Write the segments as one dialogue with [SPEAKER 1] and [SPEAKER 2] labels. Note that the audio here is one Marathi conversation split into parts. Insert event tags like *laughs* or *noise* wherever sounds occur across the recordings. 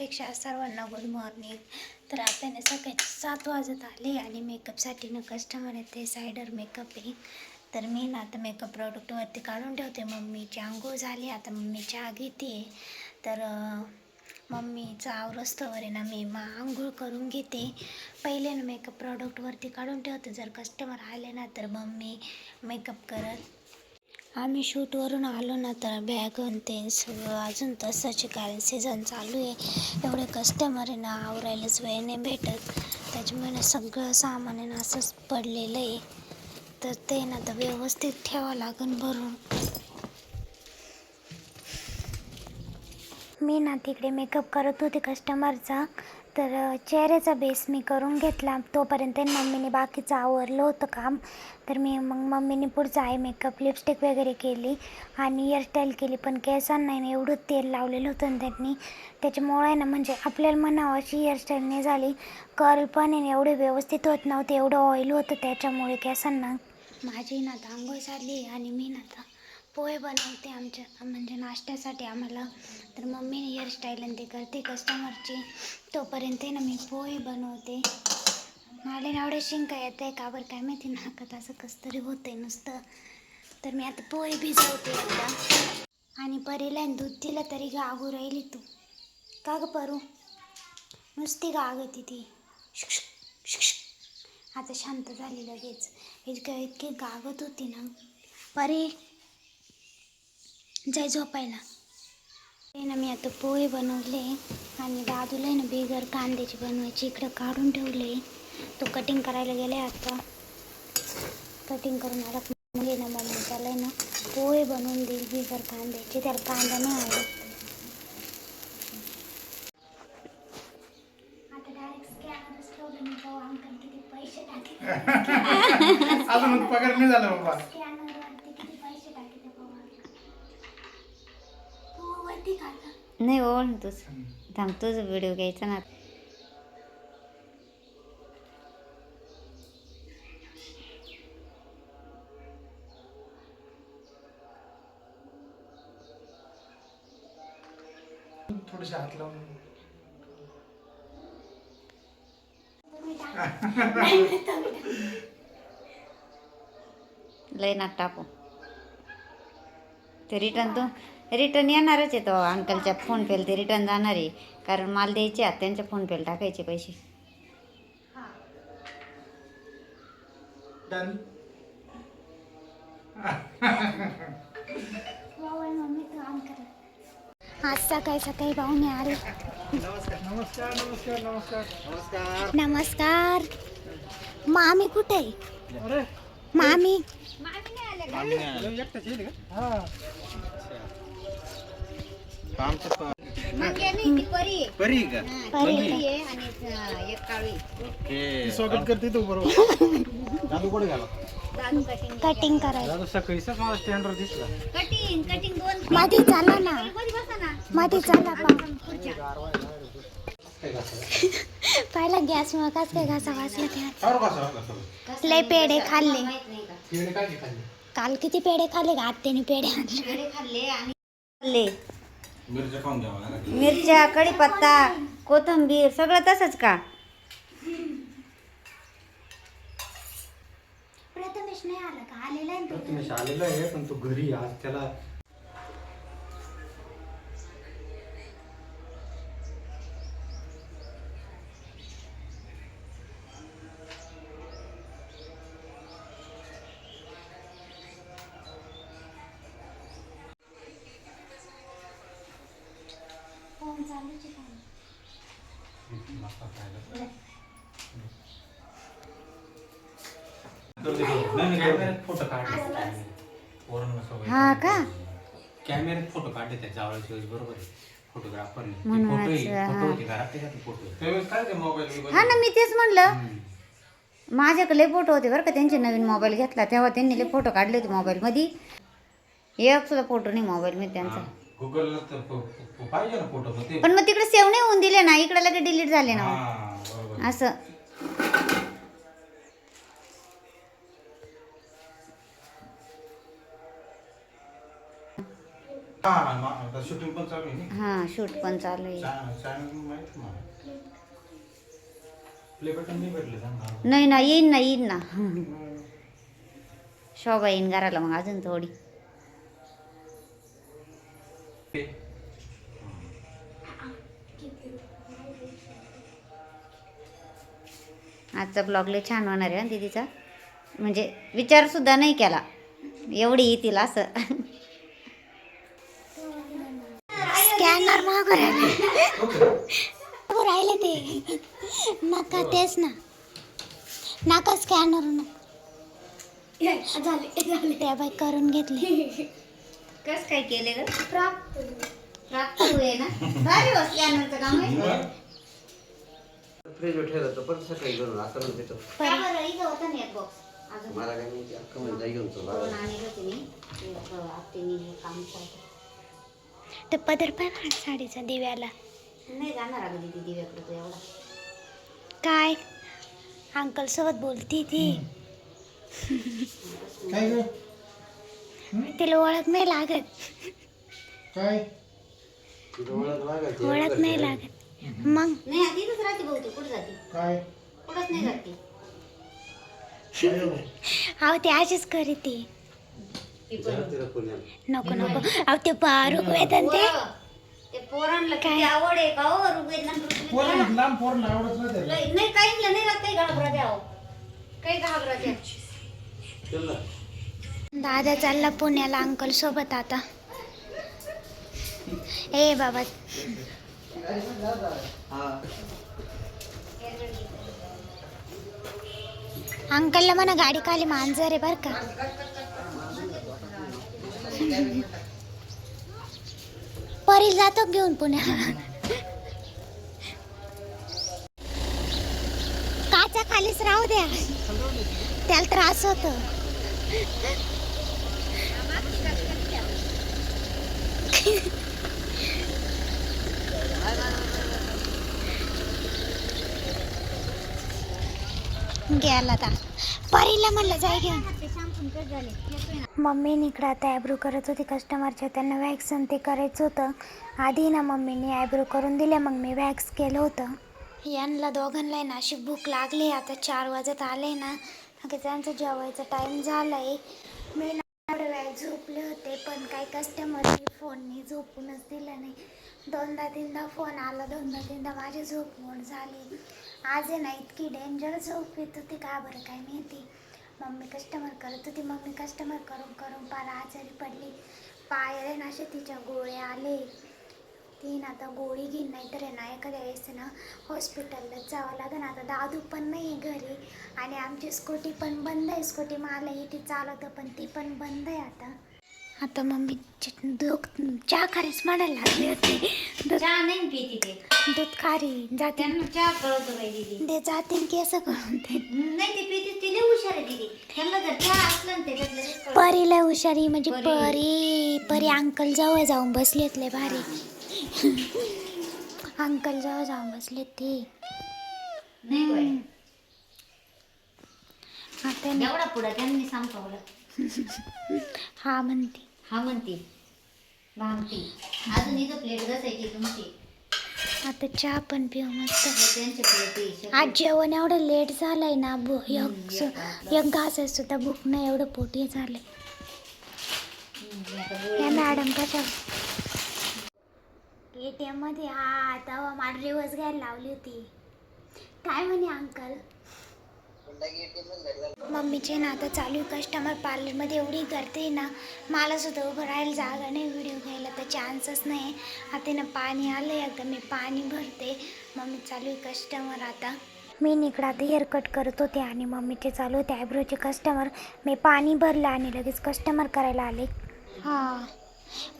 [SPEAKER 1] पेक्षा सर्वांना गुड मॉर्निंग तर आता ना सकाळी सात वाजत आले आणि मेकअपसाठी ना कस्टमर येते सायडर मेकअप आहे. तर मी ना आता मेकअप प्रॉडक्टवरती काढून ठेवते. मम्मीची आंघोळ झाली आता मम्मी चहा घेते. तर मम्मीचा आवरस्तवर आहे ना मी मा आंघोळ करून घेते. पहिले ना मेकअप प्रॉडक्टवरती काढून ठेवते. जर कस्टमर आले ना तर मम्मी मेकअप करत आम्ही शूटवरून आलो ना तर बॅग आणि ते सगळं अजून तसंच कारण सीझन चालू आहे. एवढे कस्टमर आहे ना आवरायलाच वेळ नाही भेटत. त्याच्यामुळे सगळं सामान आहे ना असंच पडलेलं आहे. तर ते ना तर व्यवस्थित ठेवावं लागेल भरून. मी ना तिकडे मेकअप करत होते कस्टमरचा तर चेहऱ्याचा बेस मी करून घेतला. तोपर्यंत मम्मीने बाकीचं आवरलं होतं काम. तर मी मग मम्मीने पुढचा आय मेकअप लिपस्टिक वगैरे केली आणि हेअरस्टाईल केली. पण केसांना नाही ना एवढं तेल लावलेलं होतं ना त्यांनी. त्याच्यामुळे ना म्हणजे आपल्याला म्हणावं अशी हेअरस्टाईल नाही झाली. कर्ल पण आहे ना एवढे व्यवस्थित होत नव्हते. एवढं ऑइल होतं त्याच्यामुळे केसांना. माझी ना आता आंघोळ झाली आणि मी ना आता पोहे बनवते आमच्या म्हणजे नाश्त्यासाठी आम्हाला. तर मम्मीने हेअरस्टाईल आणि ते करते कस्टमरची तोपर्यंत ना मी पोहे बनवते. मला ना शिंका येत आहे का बरं काय माहिती नाकात असं कसं तरी होतं आहे नुसतं. तर मी आता पोहे भिजवते एकदा. आणि परीला दूध दिलं तरी गागू राहिली तू. का ग परू? नुसती गागती ती आता शांत झाली लगेच. इतकं इतकी गागत होती ना. परी जाय झोपायला. ते ना मी आता पोहे बनवले आणि दादूला आहे ना बिगर कांद्याची बनवायची. इकडं काढून ठेवले. तो कटिंग करायला गेले आता. कटिंग करून आला. आहे ना मम्मी त्याला ना पोहे बनवून देईल बिगर कांद्याचे. त्याला कांदा नाही आवडत. टाकले. *laughs*
[SPEAKER 2] अजून पगार नाही झाला बाबा
[SPEAKER 1] स्कॅनरवरती किती पैसे टाकले पवार हो वरती काढला
[SPEAKER 3] नाही ओळ तूच थांब तुझा व्हिडिओ घ्यायचा ना.
[SPEAKER 2] थोडेसे हात लावून. *laughs*
[SPEAKER 3] लय नाक टाकू. ते रिटर्न तू. रिटर्न येणारच आहे तो अंकलच्या फोन पेला ते रिटर्न जाणार आहे. कारण माल द्यायचे आहेत त्यांच्या फोन पेला टाकायचे पैसे.
[SPEAKER 1] आज सकाळी सकाळी पाहुणे आले.
[SPEAKER 2] नमस्कार नमस्कार नमस्कार नमस्कार.
[SPEAKER 1] नमस्कार. मामी कुठे आहे?
[SPEAKER 2] अरे
[SPEAKER 1] मामी.
[SPEAKER 2] एकटाच येईल का? हा.
[SPEAKER 4] परी का?
[SPEAKER 1] परी.
[SPEAKER 2] ती स्वागत करते तू बरोबर.
[SPEAKER 4] दादू कुठे गेला?
[SPEAKER 1] कटिंग करायला.
[SPEAKER 2] दादा सकाळीच मला स्टँडवर दिसला.
[SPEAKER 3] कटिंग कटिंग दोन
[SPEAKER 1] मध्ये चला ना. चला पा. पहिला गॅस मग कस काय घासा वाचला त्या लय पेढे खाल्ले. काल किती पेढे खाल्ले का आत्याने पेढे आणले.
[SPEAKER 3] खाल्ले.
[SPEAKER 4] मिरच्या खाऊन
[SPEAKER 3] मिरच्या कढीपत्ता कोथंबीर सगळं तसंच का?
[SPEAKER 1] प्रथमेश नाही आला का? आलेला आहे ना तो.
[SPEAKER 2] प्रथमेश आलेला आहे पण तो घरी आज त्याला
[SPEAKER 4] फोटो काढले
[SPEAKER 3] हा का?
[SPEAKER 4] कॅमेऱ्यात फोटो काढले त्या जावळाच्या वेळेस बरोबर आहे. फोटोग्राफर
[SPEAKER 3] म्हणूनच, हा.
[SPEAKER 4] फोटो होते घरात त्याच्यात फोटो त्यावेळेस काय ते मोबाईल
[SPEAKER 3] हा ना मी तेच म्हणलं. माझ्याकडे फोटो होते बरं का. त्यांचे नवीन मोबाईल घेतला. तेव्हा त्यांनी लय फोटो काढले होते मोबाईलमध्ये एक सुद्धा फोटो नाही मोबाईलमध्ये त्यांचा.
[SPEAKER 4] गुगलला तर प- प- पाहिजे ना फोटो मग ते
[SPEAKER 3] पण मग तिकडे सेव्ह नाही होऊन दिले ना इकडे लगेच डिलीट झाले ना.
[SPEAKER 4] हा बरोबर.
[SPEAKER 3] असं.
[SPEAKER 2] हा मा- आता शूटिंग पण चालू आहे ना.
[SPEAKER 3] हां शूट पण चालू आहे.
[SPEAKER 2] चॅनल चॅनल माहिती मला. प्ले बटन नाही भेटले सांगा
[SPEAKER 3] नाही ना येईन ना येईन ना. शोभा येईन घराला मग अजून थोडी. आजचा ब्लॉग लय छान होणार आहे ना दीदीचा. म्हणजे विचार सुद्धा नाही केला. एवढी येतील असं.
[SPEAKER 1] स्कॅनर मागं राहिले. ते. नका तेच ना. नका स्कॅनर झाले झाले. त्या बाई करून घेतले.
[SPEAKER 3] कस काय केले ग? प्राप्त प्राप्त ना? भारी स्कॅनरचं काम आहे.
[SPEAKER 5] फ्रीजवर ठेवलं तर परत सकाळी घेऊन आता म्हणते तो
[SPEAKER 3] का बरं इथं होता ना एक बॉक्स अजून
[SPEAKER 5] मला काय माहिती अख्खा म्हणजे जाई घेऊन चला
[SPEAKER 3] करून आणलं होते मी. ते असं आत्याने हे काम
[SPEAKER 1] ते पदर पाय ना साडीचा दिव्याला.
[SPEAKER 3] नाही जाणार अगं दिदी दिव्याकडे तो एवढा.
[SPEAKER 1] काय? अंकल सोबत बोलती ती.
[SPEAKER 2] काय ग?
[SPEAKER 1] तिला ओळख नाही लागत.
[SPEAKER 2] काय?
[SPEAKER 5] तिथं ओळख लागेल ती.
[SPEAKER 1] ओळख नाही लागत. मग?
[SPEAKER 3] नाही राहते बहुते कुठं जाते?
[SPEAKER 2] काय?
[SPEAKER 3] कुठंच नाही जाते
[SPEAKER 1] अहो ते अशीच करी ती
[SPEAKER 5] विचार तिला पुण्याला.
[SPEAKER 1] नको नको. अहो ते बारूक वेदन ते.
[SPEAKER 3] पोरं, ते पोरांना किती आवड आहे का हो रुग्वेदना
[SPEAKER 2] पोरण लांब पोरण आवडत नाही त्याला.
[SPEAKER 3] नाही काहींना नाही राहत काही घाबरा द्या काही घाबरा द्या
[SPEAKER 5] चल. ना.
[SPEAKER 1] दादा चालला पुण्याला अंकल सोबत आता. ए बाबा.
[SPEAKER 5] हा
[SPEAKER 1] अंकलला म्हणा गाडी खाली मांजर आहे बर का. परी जातो घेऊन पुण्या काचा खालीच राहू द्या. त्याला त्रास होतो. गेला आता परीला म्हणलं जाय घेऊन. मम्मीने इकडं आता ॲब्रो करत होती कस्टमरच्या त्यांना वॅक्स आणि ते करायचं होतं. आधी ना मम्मीने ॲब्रो करून दिले मग मी वॅक्स केलं होतं. यांना दोघांना ना अशी भूक लागली आता चार वाजत आले ना. त्यांचं जेवायचा टाईम झाला आहे मी वेळ झोपले होते पण काही कस्टमरनी फोननी झोपूनच दिलं नाही. दोनदा तीनदा फोन आला दोनदा तीनदा माझी झोप मोड झाली. आज आहे ना इतकी डेंजर झोप येत होती का बरं काय माहिती. मम्मी कस्टमर करत होती मम्मी कस्टमर करून करून पार आजारी पडली. पायरे ना असे तिच्या गोळे आले. तीन आता गोळी घेईन नाही तर ना एखाद्या वेळेस ना हॉस्पिटललाच जावं लागेल. आता दादू पण नाही आहे घरी आणि आमची स्कूटी पण बंद आहे. स्कूटी मला ती चालवतं पण ती पण बंद आहे आता. आता मम्मी च- दूध चहा खारीच म्हणायला लागली होती. दूध
[SPEAKER 3] चहा नाही पिती ते.
[SPEAKER 1] दूध खारी. जाते.
[SPEAKER 3] त्यांना चहा कळतो बाई दिदी.
[SPEAKER 1] ते जाते केस करून ते
[SPEAKER 3] नाही ते पिते ती लय हुशार आहे दिदी. त्यांना जर चहा असलं ना त्याच्यात.
[SPEAKER 1] परीला हुशारी म्हणजे
[SPEAKER 3] परी.
[SPEAKER 1] परी परी अंकल जवळ जाऊन बसलेत लय भारी. अंकल जवळ जाऊन बसले ते.
[SPEAKER 3] नाही एवढा पुढं त्यांनी संपवलं
[SPEAKER 1] हा म्हणते.
[SPEAKER 3] हा म्हणते. भांगती. अजून इथं प्लेट घासायची तुमची.
[SPEAKER 1] आता चहा पण पिऊ मस्त.
[SPEAKER 3] त्यांचे प्लेट
[SPEAKER 1] आज जेवण एवढं लेट झालंय ना भू. एक सु- एक घास सुद्धा भूक नाही एवढं पोटी झालंय. या मॅडम कशा ए टी एममध्ये हा तेव्हा मला रिवर्स घ्यायला लावली होती. काय म्हणे अंकल मम्मीचे ना आता चालू आहे कस्टमर पार्लरमध्ये एवढी करते ना मला सुद्धा उभं राहायला जागा नाही व्हिडिओ घ्यायला तर चान्सच नाही. आता ना पाणी आलं आहे आता मी पाणी भरते. मम्मी चालू आहे कस्टमर आता. मी निकडं आता हेअर कट करत होते आणि मम्मीचे चालू होते आयब्रोचे कस्टमर मी पाणी भरलं आणि लगेच कस्टमर करायला आले. हां.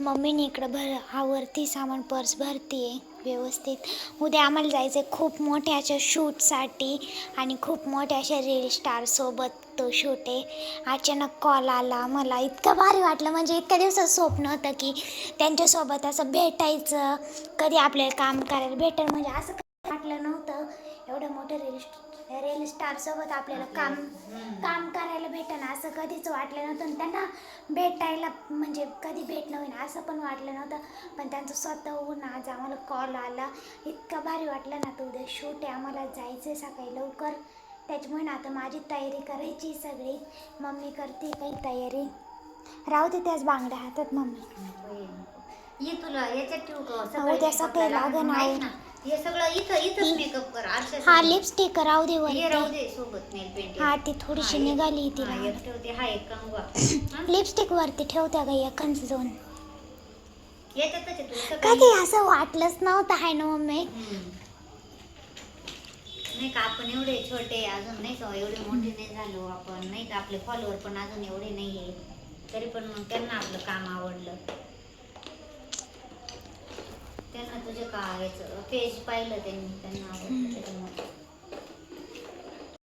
[SPEAKER 1] मम्मीने इकडं भर आवरती सामान पर्स भरते व्यवस्थित. उद्या आम्हाला जायचं आहे खूप मोठ्या अशा शूटसाठी आणि खूप मोठ्या अशा रील स्टारसोबत तो शूट आहे. अचानक कॉल आला मला इतकं भारी वाटलं. म्हणजे इतक्या दिवसात स्वप्न होतं की त्यांच्यासोबत असं भेटायचं कधी आपल्याला काम करायला भेटेल. म्हणजे असं काही वाटलं नव्हतं. एवढं मोठं रील रील स्टार सोबत आपल्याला काम काम करायला भेटन असं कधीच वाटलं नव्हतं. आणि त्यांना भेटायला म्हणजे कधी भेटणं होईन असं पण वाटलं नव्हतं. पण त्यांचं स्वतःहून आज आम्हाला कॉल आला. इतकं भारी वाटलं ना तर उद्या शूट आहे आम्हाला जायचं आहे सकाळी लवकर. त्याच्यामुळे ना आता माझी तयारी करायची सगळी. मम्मी करते काही तयारी. राहू दे त्याच बांगड्या हातात मम्मी.
[SPEAKER 3] ये तुला याच्यात ठेवू
[SPEAKER 1] उद्या सकाळी
[SPEAKER 3] ला
[SPEAKER 1] लागन
[SPEAKER 3] ऐक
[SPEAKER 1] आहे.
[SPEAKER 3] हे सगळं इथं इथंच मेकअप कर आरशा
[SPEAKER 1] हा लिपस्टिक राहू दे
[SPEAKER 3] हे राहू
[SPEAKER 1] वरती
[SPEAKER 3] दे सोबत नेल पेंट
[SPEAKER 1] हा ती थोडीशी निघाली ती
[SPEAKER 3] हा एक ठेवते. हा एक कंगवा *coughs* हा?
[SPEAKER 1] लिपस्टिक वरती ठेवत्या गा एकच
[SPEAKER 3] आहे तुला सगळं
[SPEAKER 1] कधी असं वाटलंच नव्हतं हाय ना मम्मी?
[SPEAKER 3] हम्म. नाही का आपण एवढे छोटे अजून नाही का? एवढे मोठे नाही झालो आपण नाही का? आपले फॉलोअर पण अजून एवढे नाही आहे तरी पण मग त्यांना आपलं काम आवडलं. त्यांना तुझे का याचं पेज पाहिलं त्यांनी त्यांना आवडलं त्याच्यामुळे